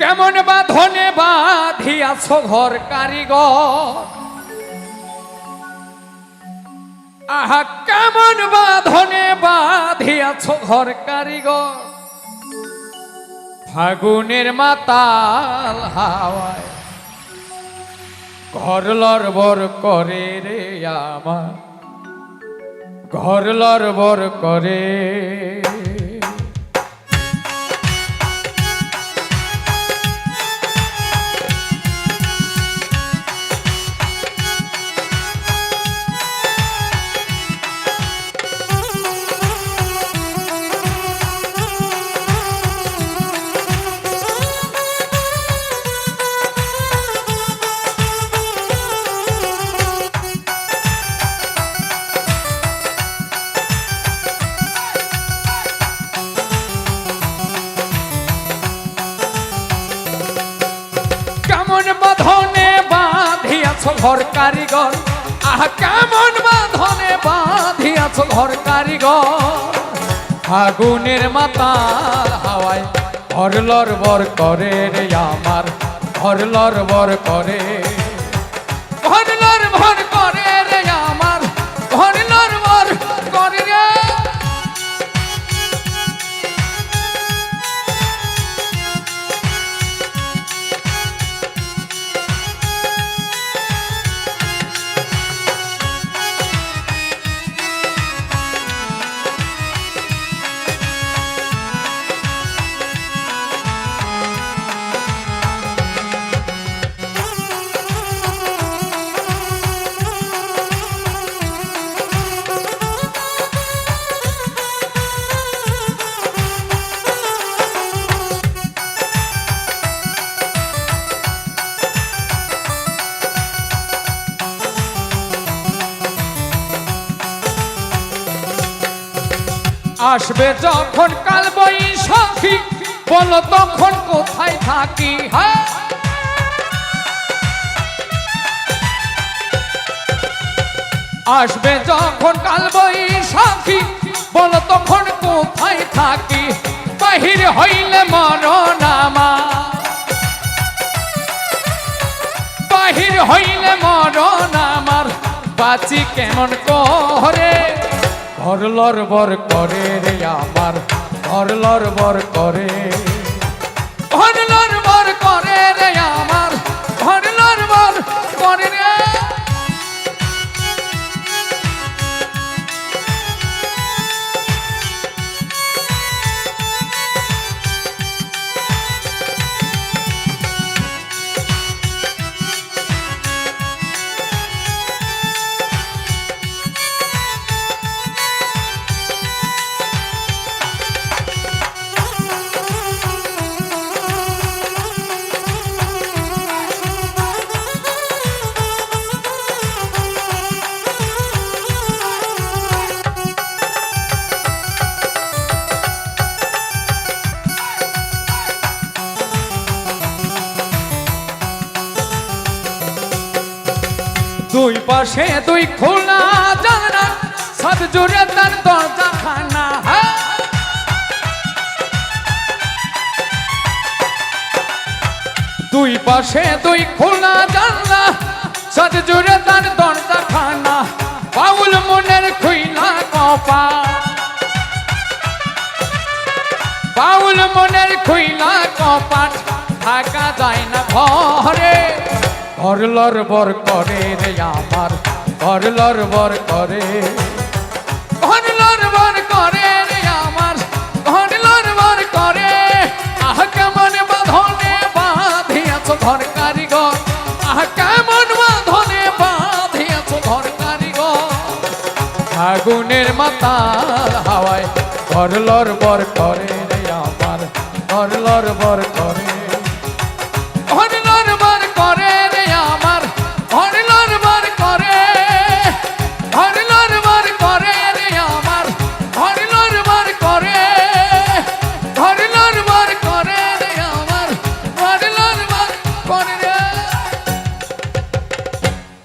কেমন বাঁধনে বাঁধিয়াছ ঘর কারিগর? আহা, কেমন বাঁধনে বাঁধিয়াছ ঘর কারিগর? ফাগুনের মাতাল হাওয়ায় ঘর লরবর করে রে আমার। ঘর লরবর করে ঘর কারিগর। আহ, কেমন বাঁধনে বাঁধিয়াছ ঘর কারিগর। আগুনের মাতা হাওয়ায় ঘর লরবর করে রে আমার, ঘর লরবর করে আসবে যখন কাল বৈশাখী। বলো তখন কোথায় থাকি হ্যাঁ আসবে যখন কাল বৈশাখী। বলো তখন কোথায় থাকি, বাহির হইলে মরণ আমার বাহির হইলে মরণ আমার বাঁচি কেমন করে? ঘর লরবর করে রে আমার ঘর লরবর করে। দুই পাশে, দুই খোলা জানা সব জুড়ে তার দরজা খানা। দুই পাশে, দুই খোলা জানলা, সব জুড়ে তার দরজা খানা বাউল মনের খুইলা কপা বাউল মনের খুইলা কপাট থাকা যায় না ঘরে। ঘর লরবর করে রে আমার ঘর লরবর করে। করে আমার বাঁধিয়াছ কেমন বাঁধিয়াছ আগুনের মাতাল হাওয়ায় ঘর লরবর করে রে আমার ঘর লরবর করে।